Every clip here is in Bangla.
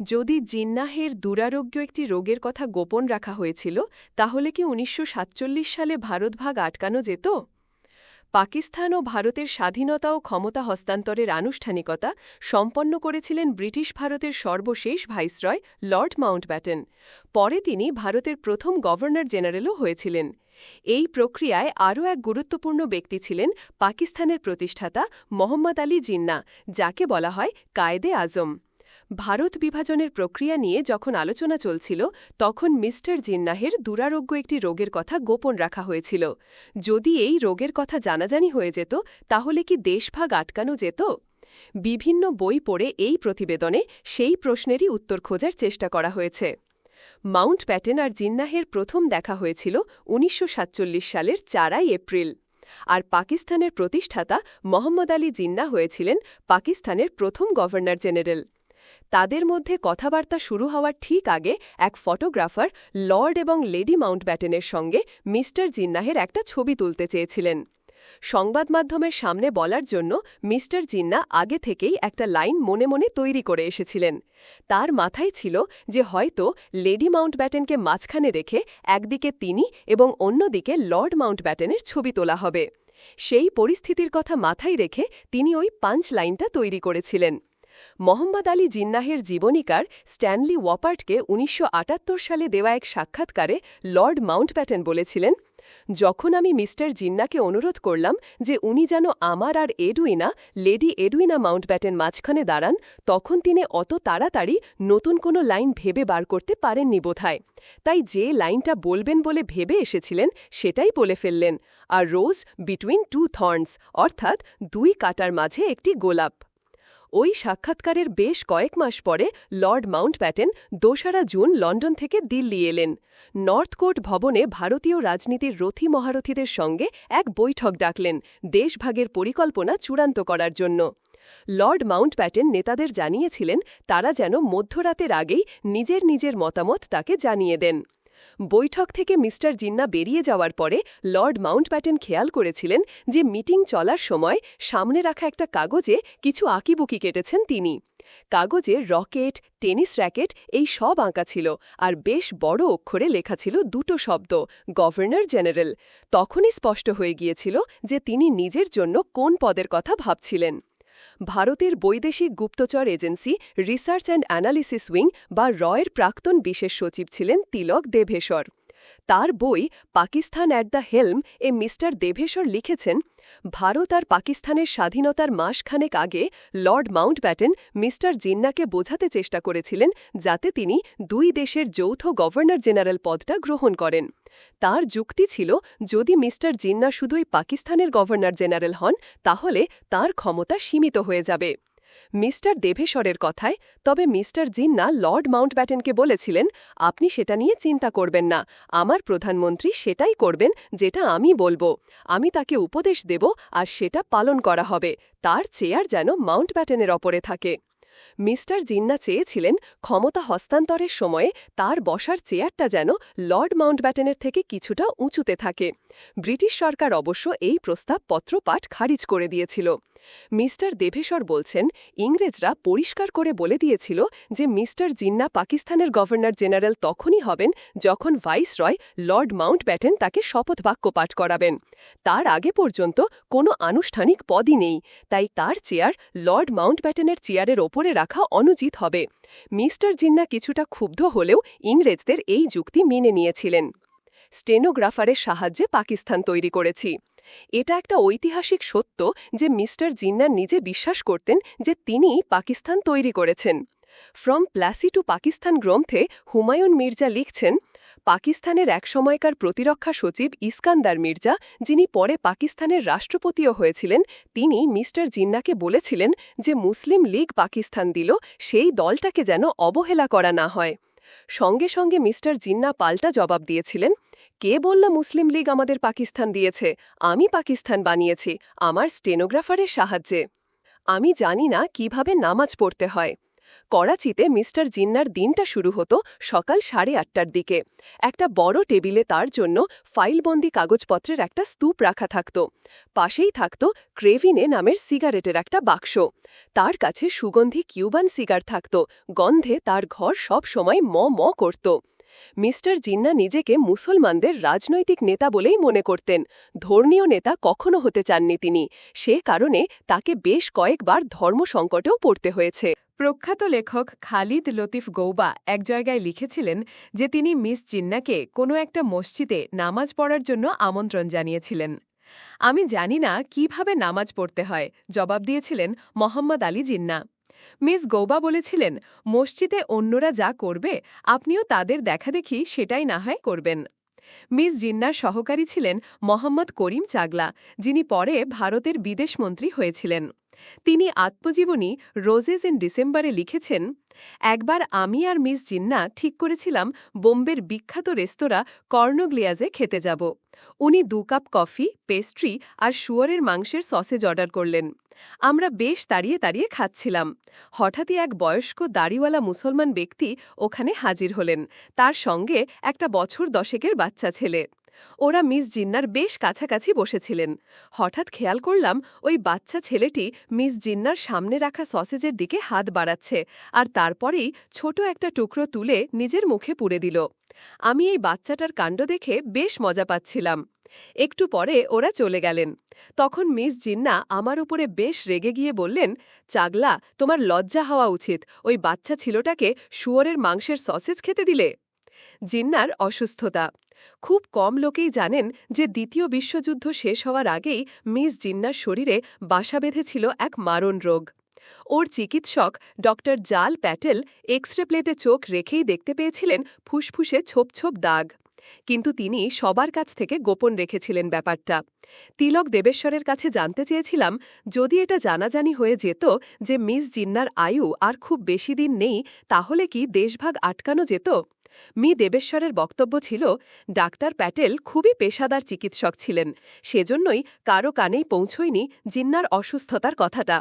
যদি জিন্নাহের দুরারোগ্য একটি রোগের কথা গোপন রাখা হয়েছিল, তাহলে কি উনিশশো সাতচল্লিশ সালে ভারতভাগ আটকানো যেত? পাকিস্তান ও ভারতের স্বাধীনতা ও ক্ষমতা হস্তান্তরের আনুষ্ঠানিকতা সম্পন্ন করেছিলেন ব্রিটিশ ভারতের সর্বশেষ ভাইসরয় লর্ড মাউন্টব্যাটেন। পরে তিনি ভারতের প্রথম গভর্নর জেনারেলও হয়েছিলেন। এই প্রক্রিয়ায় আরও এক গুরুত্বপূর্ণ ব্যক্তি ছিলেন পাকিস্তানের প্রতিষ্ঠাতা মোহাম্মদ আলী জিন্না, যাকে বলা হয় কায়েদে আজম। ভারত বিভাজনের প্রক্রিয়া নিয়ে যখন আলোচনা চলছিল, তখন মিস্টার জিন্নাহের দুরারোগ্য একটি রোগের কথা গোপন রাখা হয়েছিল। যদি এই রোগের কথা জানাজানি হয়ে যেত, তাহলে কি দেশভাগ আটকানো যেত? বিভিন্ন বই পড়ে এই প্রতিবেদনে সেই প্রশ্নেরই উত্তর খোঁজার চেষ্টা করা হয়েছে। মাউন্ট প্যাটেন আর জিন্নাহের প্রথম দেখা হয়েছিল উনিশশো সাতচল্লিশ সালের চারাই এপ্রিল। আর পাকিস্তানের প্রতিষ্ঠাতা মোহাম্মদ আলী জিন্না হয়েছিলেন পাকিস্তানের প্রথম গভর্নর জেনারেল। তাদের মধ্যে কথাবার্তা শুরু হওয়ার ঠিক আগে এক ফটোগ্রাফার লর্ড এবং লেডি মাউন্টব্যাটেনের সঙ্গে মিস্টার জিন্নাহের একটা ছবি তুলতে চেয়েছিলেন। সংবাদ মাধ্যমের সামনে বলার জন্য মিস্টার জিন্না আগে থেকেই একটা লাইন মনে মনে তৈরি করে এসেছিলেন। তার মাথায় ছিল যে হয়তো লেডি মাউন্টব্যাটেনকে মাঝখানে রেখে একদিকে তিনি এবং অন্যদিকে লর্ড মাউন্টব্যাটেনের ছবি তোলা হবে। সেই পরিস্থিতির কথা মাথায় রেখে তিনি ওই পাঞ্চ লাইনটা তৈরি করেছিলেন। মোহাম্মদ আলী জিন্নাহের জীবনীকার স্ট্যানলি ওয়াপার্টকে উনিশশো আটাত্তর সালে দেওয়া এক সাক্ষাৎকারে লর্ড মাউন্টপ্যাটেন বলেছিলেন, যখন আমি মিস্টার জিন্নাকে অনুরোধ করলাম যে উনি যেন আমার আর এডুইনা, লেডি এডুইনা মাউন্টব্যাটেন মাঝখানে দাঁড়ান, তখন তিনি অত তাড়াতাড়ি নতুন কোনো লাইন ভেবে বার করতে পারেননি বোধহয়। তাই যে লাইনটা বলবেন বলে ভেবে এসেছিলেন, সেটাই বলে ফেললেন। আর রোজ বিটুইন টু থর্নস, অর্থাৎ দুই কাটার মাঝে একটি গোলাপ। ওই সাক্ষাৎকারের বেশ কয়েক মাস পরে লর্ড মাউন্টব্যাটেন দোসরা জুন লন্ডন থেকে দিল্লি এলেন। নর্থ কোর্ট ভবনে ভারতীয় রাজনীতির রথী মহারথীদের সঙ্গে এক বৈঠক ডাকলেন দেশভাগের পরিকল্পনা চূড়ান্ত করার জন্য। লর্ড মাউন্টব্যাটেন নেতাদের জানিয়েছিলেন, তারা যেন মধ্যরাতের আগেই নিজের নিজের মতামত তাকে জানিয়ে দেন। বৈঠক থেকে মিস্টার জিন্না বেরিয়ে যাওয়ার পরে লর্ড মাউন্টব্যাটেন খেয়াল করেছিলেন যে মিটিং চলার সময় সামনে রাখা একটা কাগজে কিছু আঁকিবুকি কেটেছেন তিনি। কাগজে রকেট, টেনিস র্যাকেট এই সব আঁকা ছিল আর বেশ বড় অক্ষরে লেখা ছিল দুটো শব্দ, গভর্নর জেনারেল। তখনই স্পষ্ট হয়ে গিয়েছিল যে তিনি নিজের জন্য কোন পদের কথা ভাবছিলেন। ভারতের বৈদেশিক গুপ্তচর agency research and analysis wing বা রয়ের প্রাক্তন বিশেষ সচিব ছিলেন তিলক দেভেশ্বর তার বই পাকিস্তান অ্যাট দ্য হেলম এ মিস্টার দেভেশ্বর লিখেছেন, ভারত আর পাকিস্তানের স্বাধীনতার মাসখানেক আগে লর্ড মাউন্টব্যাটেন মিস্টার জিন্নাকে বোঝাতে চেষ্টা করেছিলেন যাতে তিনি দুই দেশের যৌথ গভর্নর জেনারেল পদটা গ্রহণ করেন। তার যুক্তি ছিল, যদি মিস্টার জিন্না শুধুই পাকিস্তানের গভর্নর জেনারেল হন, তাহলে তার ক্ষমতা সীমিত হয়ে যাবে। মিস্টার দেভেশ্বরের কথায়, তবে মিস্টার জিন্না লর্ড মাউন্টব্যাটেনকে বলেছিলেন, আপনি সেটা নিয়ে চিন্তা করবেন না। আমার প্রধানমন্ত্রী সেটাই করবেন যেটা আমি বলব। আমি তাকে উপদেশ দেব আর সেটা পালন করা হবে। তার চেয়ার যেন মাউন্টব্যাটেনের ওপরে থাকে। মিস্টার জিন্না চেয়েছিলেন ক্ষমতা হস্তান্তরের সময়ে তার বসার চেয়ারটা যেন লর্ড মাউন্টব্যাটেনের থেকে কিছুটা উঁচুতে থাকে। ব্রিটিশ সরকার অবশ্য এই প্রস্তাব পত্রপাঠ খারিজ করে দিয়েছিল। মিস্টার দেভেশ্বর বলছেন, ইংরেজরা পরিষ্কার করে বলে দিয়েছিল যে মিস্টার জিন্না পাকিস্তানের গভর্নর জেনারেল তখনই হবেন যখন ভাইসরয় লর্ড মাউন্ট ব্যাটেন তাকে শপথ বাক্য পাঠ করাবেন। তার আগে পর্যন্ত কোনো আনুষ্ঠানিক পদই নেই, তাই তার চেয়ার লর্ড মাউন্ট ব্যাটেনের চেয়ারের ওপরে রাখা অনুচিত হবে। মিস্টার জিন্না কিছুটা ক্ষুব্ধ হলেও ইংরেজদের এই যুক্তি মেনে নিয়েছিলেন। স্টেনোগ্রাফারের সাহায্যে পাকিস্তান তৈরি করেছি। এটা একটা ঐতিহাসিক সত্য যে মিস্টার জিন্না নিজে বিশ্বাস করতেন যে তিনি পাকিস্তান তৈরি করেছেন। ফ্রম প্লাসি টু পাকিস্তান গ্রন্থে হুমায়ুন মির্জা লিখছেন, পাকিস্তানের এক সময়কার প্রতিরক্ষা সচিব ইস্কান্দার মির্জা, যিনি পরে পাকিস্তানের রাষ্ট্রপতিও হয়েছিলেন, তিনি মিস্টার জিন্নাকে বলেছিলেন যে মুসলিম লীগ পাকিস্তান দিল, সেই দলটাকে যেন অবহেলা করা না হয়। সঙ্গে সঙ্গে মিস্টার জিন্না পাল্টা জবাব দিয়েছিলেন কে বলল মুসলিম লীগ আমাদের পাকিস্তান দিয়েছে? আমি পাকিস্তান বানিয়েছি, আমার স্টেনোগ্রাফারের সাহায্যে। আমি জানি না কীভাবে নামাজ পড়তে হয়। করাচিতে মিস্টার জিন্নার দিনটা শুরু হতো সকাল সাড়ে আটটার দিকে। একটা বড় টেবিলে তার জন্য ফাইলবন্দি কাগজপত্রের একটা স্তূপ রাখা থাকত। পাশেই থাকত ক্রেভিনে নামের সিগারেটের একটা বাক্স। তার কাছে সুগন্ধি কিউবান সিগার থাকত, গন্ধে তার ঘর সব সময় ম ম করত। মিস্টার জিন্না নিজেকে মুসলমানদের রাজনৈতিক নেতা বলেই মনে করতেন। ধর্মীয় নেতা কখনো হতে চাননি তিনি। সে কারণে তাকে বেশ কয়েকবার ধর্মসংকটেও পড়তে হয়েছে। প্রখ্যাত লেখক খালিদ লতিফ গৌবা এক জায়গায় লিখেছিলেন যে তিনি মিস জিন্নাকে কোনো একটা মসজিদে নামাজ পড়ার জন্য আমন্ত্রণ জানিয়েছিলেন। আমি জানি না কীভাবে নামাজ পড়তে হয় জবাব দিয়েছিলেন মোহাম্মদ আলী জিন্না। মিস গৌবা বলেছিলেন, মসজিদে অন্যরা যা করবে, আপনিও তাদের দেখা দেখি সেটাই না হয় করবেন। মিস জিন্নার সহকারী ছিলেন মোহাম্মদ করিম চাগলা, যিনি পরে ভারতের বিদেশমন্ত্রী হয়েছিলেন। তিনি আত্মজীবনী রোজেস ইন ডিসেম্বরে লিখেছেন, একবার আমি আর মিস জিন্না ঠিক করেছিলাম বোম্বের বিখ্যাত রেস্তোরাঁ কর্নগ্লিয়াজে খেতে যাব। উনি দু কাপ কফি, পেস্ট্রি আর শুয়ারের মাংসের সসেজ অর্ডার করলেন। আমরা বেশ তাড়িয়ে তাড়িয়ে খাচ্ছিলাম। হঠাৎই এক বয়স্ক দাড়িওয়ালা মুসলমান ব্যক্তি ওখানে হাজির হলেন। তার সঙ্গে একটা বছর দশেকের বাচ্চা ছেলে। ওরা মিস জিন্নার বেশ কাছাকাছি বসেছিলেন। হঠাৎ খেয়াল করলাম ওই বাচ্চা ছেলেটি মিস জিন্নার সামনে রাখা সসেজের দিকে হাত বাড়াচ্ছে আর তারপরেই ছোট একটা টুকরো তুলে নিজের মুখে পুড়ে দিল। আমি এই বাচ্চাটার কাণ্ড দেখে বেশ মজা পাচ্ছিলাম। একটু পরে ওরা চলে গেলেন। তখন মিস জিন্না আমার উপরে বেশ রেগে গিয়ে বললেন, চাগলা, তোমার লজ্জা হওয়া উচিত। ওই বাচ্চা ছিলটাকে শুয়োরের মাংসের সসেজ খেতে দিলে। জিন্নার অসুস্থতা। খুব কম লোকেই জানেন যে দ্বিতীয় বিশ্বযুদ্ধ শেষ হওয়ার আগেই মিস জিন্নার শরীরে বাসা বেঁধেছিল এক মারণ রোগ। ওর চিকিৎসক ড জাল প্যাটেল এক্স প্লেটে চোখ রেখেই দেখতে পেয়েছিলেন ফুসফুসে ছোপ ছোপ দাগ। কিন্তু তিনি সবার কাছ থেকে গোপন রেখেছিলেন ব্যাপারটা। তিলক দেবেশ্বরের কাছে জানতে চেয়েছিলাম, যদি এটা জানাজানি হয়ে যেত যে মিস জিন্নার আয়ু আর খুব বেশি দিন নেই, তাহলে কি দেশভাগ আটকানো যেত? মি দেবেশ্বরের বক্তব্য ছিল, ডাক্তার প্যাটেল খুবই পেশাদার চিকিৎসক ছিলেন, সেজন্যই কারও কানেই পৌঁছয়নি জিন্নার অসুস্থতার কথাটা।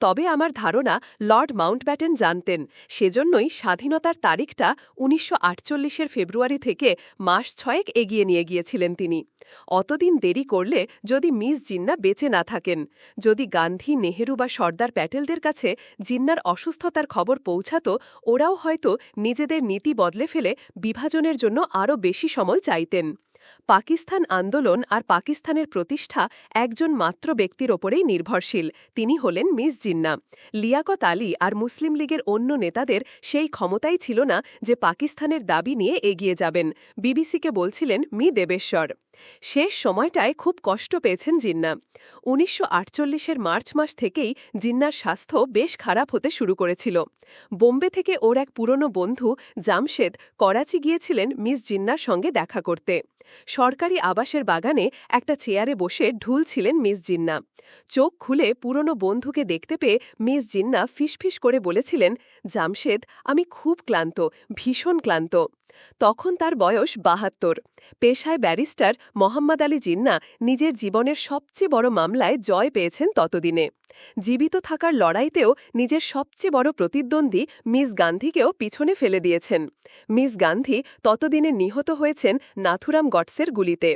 তবে আমার ধারণা লর্ড মাউন্টব্যাটেন জানতেন, সেজন্যই স্বাধীনতার তারিখটা উনিশশো আটচল্লিশের ফেব্রুয়ারি থেকে মাস ছয়েক এগিয়ে নিয়ে গিয়েছিলেন তিনি। অতদিন দেরি করলে যদি মিস জিন্না বেঁচে না থাকেন, যদি গান্ধী, নেহেরু বা সর্দার প্যাটেলদের কাছে জিন্নার অসুস্থতার খবর পৌঁছাত, ওরাও হয়তো নিজেদের নীতি বদলে ফেলে বিভাজনের জন্য আরও বেশি সময় চাইতেন। পাকিস্তান আন্দোলন আর পাকিস্তানের প্রতিষ্ঠা একজন মাত্র ব্যক্তির ওপরেই নির্ভরশীল। তিনি হলেন মিস জিন্না। লিয়াকত আলী আর মুসলিম লীগের অন্য নেতাদের সেই ক্ষমতাই ছিল না যে পাকিস্তানের দাবি নিয়ে এগিয়ে যাবেন। বিবিসিকে বলছিলেন, মি দেবেশ্বর। শেষ সময়টায় খুব কষ্ট পেয়েছেন জিন্না। উনিশশো আটচল্লিশের মার্চ মাস থেকেই জিন্নার স্বাস্থ্য বেশ খারাপ হতে শুরু করেছিল। বোম্বে থেকে ওর এক পুরনো বন্ধু জামশেদ করাচি গিয়েছিলেন মিস জিন্নার সঙ্গে দেখা করতে। সরকারি আবাসের বাগানে একটা চেয়ারে বসে ঢুলছিলেন মিস জিন্না। চোখ খুলে পুরনো বন্ধুকে দেখতে পেয়ে মিস জিন্না ফিসফিস করে বলেছিলেন, জামশেদ, আমি খুব ক্লান্ত, ভীষণ ক্লান্ত। তখন তার বয়স বাহাত্তর। পেশায় ব্যারিস্টার মোহাম্মদ আলী জিন্না নিজের জীবনের সবচেয়ে বড় মামলায় জয় পেয়েছেন ততদিনে। জীবিত থাকার লড়াইতেও নিজের সবচেয়ে বড় প্রতিদ্বন্দ্বী মিস গান্ধীকেও পিছনে ফেলে দিয়েছেন। মিস গান্ধী ততদিনে নিহত হয়েছেন নাথুরাম গডসের গুলিতে।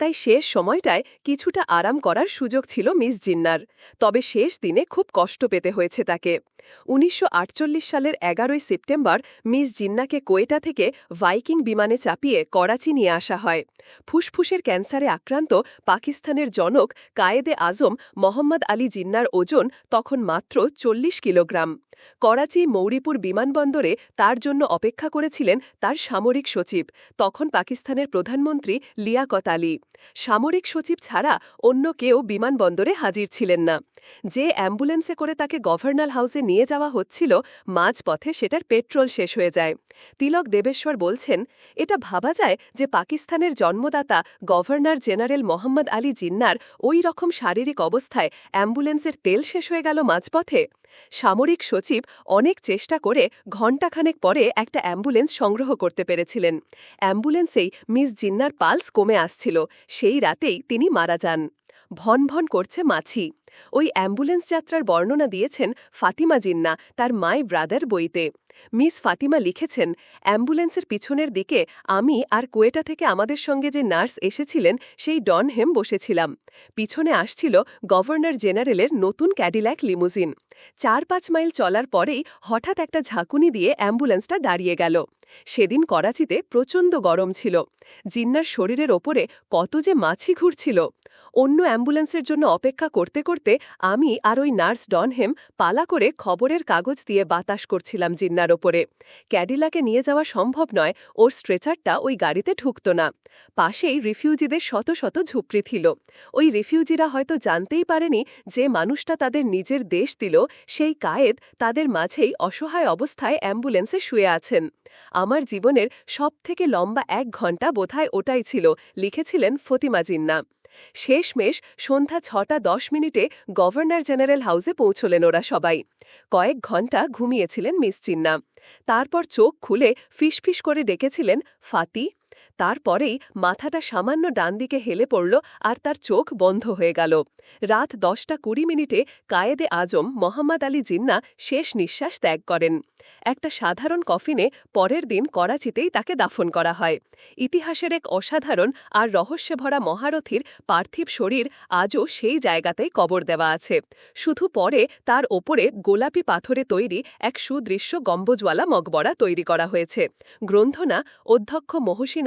তাই শেষ সময়টায় কিছুটা আরাম করার সুযোগ ছিল মিস জিন্নার। তবে শেষ দিনে খুব কষ্ট পেতে হয়েছে তাকে। উনিশশো আটচল্লিশ সালের এগারোই সেপ্টেম্বর মিস জিন্নাকে কোয়েটা থেকে ভাইকিং বিমানে চাপিয়ে করাচি নিয়ে আসা হয়। ফুসফুসের ক্যান্সারে আক্রান্ত পাকিস্তানের জনক কায়েদে আজম মোহাম্মদ আলী জিন্নার ওজন তখন মাত্র চল্লিশ কিলোগ্রাম। করাচি মৌরিপুর বিমানবন্দরে তার জন্য অপেক্ষা করেছিলেন তার সামরিক সচিব। তখন পাকিস্তানের প্রধানমন্ত্রী লিয়াকত আলী। সামরিক সচিব ছাড়া অন্য কেউ বিমানবন্দরে হাজির ছিলেন না। যে অ্যাম্বুলেন্সে করে তাকে গভর্নর হাউসে নিয়ে যাওয়া হচ্ছিল, মাঝপথে সেটার পেট্রোল শেষ হয়ে যায়। তিলক দেবেশ্বর বলছেন, এটা ভাবা যায় যে পাকিস্তানের জন্মদাতা গভর্নর জেনারেল মোহাম্মদ আলী জিন্নার ওই রকম শারীরিক অবস্থায় অ্যাম্বুলেন্সের তেল শেষ হয়ে গেল মাঝপথে? সামরিক সচিব অনেক চেষ্টা করে ঘণ্টাখানেক পরে একটা অ্যাম্বুলেন্স সংগ্রহ করতে পেরেছিলেন। অ্যাম্বুলেন্সেই মিস জিন্নার পালস কমে আসছিল। সেই রাতেই তিনি মারা যান। ভন ভন করছে মাছি। ওই অ্যাম্বুলেন্স যাত্রার বর্ণনা দিয়েছেন ফাতিমা জিন্না, তার মাই ব্রাদার বইতে। মিস ফাতিমা লিখেছেন, অ্যাম্বুলেন্সের পিছনের দিকে আমি আর কোয়েটা থেকে আমাদের সঙ্গে যে নার্স এসেছিলেন, সেই ডন হেম বসেছিলাম। পিছনে আসছিল গভর্নর জেনারেলের নতুন ক্যাডিল্যাক লিমুজিন চার পাঁচ মাইল চলার পরেই হঠাৎ একটা ঝাঁকুনি দিয়ে অ্যাম্বুলেন্সটা দাঁড়িয়ে গেল। সেদিন করাচিতে প্রচণ্ড গরম ছিল। জিন্নার শরীরের ওপরে কত যে মাছি ঘুরছিল! অন্য অ্যাম্বুলেন্সের জন্য অপেক্ষা করতে করতে আমি আর ওই নার্স ডনহেম পালা করে খবরের কাগজ দিয়ে বাতাস করছিলাম জিন্নার ওপরে। ক্যাডিলাকে নিয়ে যাওয়া সম্ভব নয়, ওর স্ট্রেচারটা ওই গাড়িতে ঢুকত না। পাশেই রিফিউজিদের শত শত ঝুপড়ি ছিল। ওই রিফিউজিরা হয়তো জানতেই পারেনি যে মানুষটা তাদের নিজের দেশ দিল, সেই কায়েদ তাদের মাঝেই অসহায় অবস্থায় অ্যাম্বুলেন্সে শুয়ে আছেন। আমার জীবনের সবথেকে লম্বা এক ঘণ্টা বোধহয় ওটাই ছিল, লিখেছিলেন ফতিমা জিন্না। শেষমেশ সন্ধ্যা ছটা দশ মিনিটে গভর্নর জেনারেল হাউসে পৌঁছলেন ওরা সবাই। কয়েক ঘণ্টা ঘুমিয়েছিলেন মিস চিন্না। তারপর চোখ খুলে ফিসফিস করে ডেকেছিলেন ফাতি তারপরেই মাথাটা সামান্য ডান দিকে হেলে পড়ল আর তার চোখ বন্ধ হয়ে গেল। রাত দশটা কুড়ি মিনিটে কায়েদে আজম, মোহাম্মদ আলী জিন্না শেষ নিঃশ্বাস ত্যাগ করেন। একটা সাধারণ কফিনে পরের দিন করাচিতেই তাকে দাফন করা হয়। ইতিহাসের এক অসাধারণ আর রহস্যে ভরা মহারথীর পার্থিব শরীর আজও সেই জায়গাতেই কবর দেওয়া আছে। শুধু পরে তার ওপরে গোলাপি পাথরে তৈরি এক সুদৃশ্য গম্বজওয়ালা মকবরা তৈরি করা হয়েছে। গ্রন্থনা অধ্যক্ষ মহসিন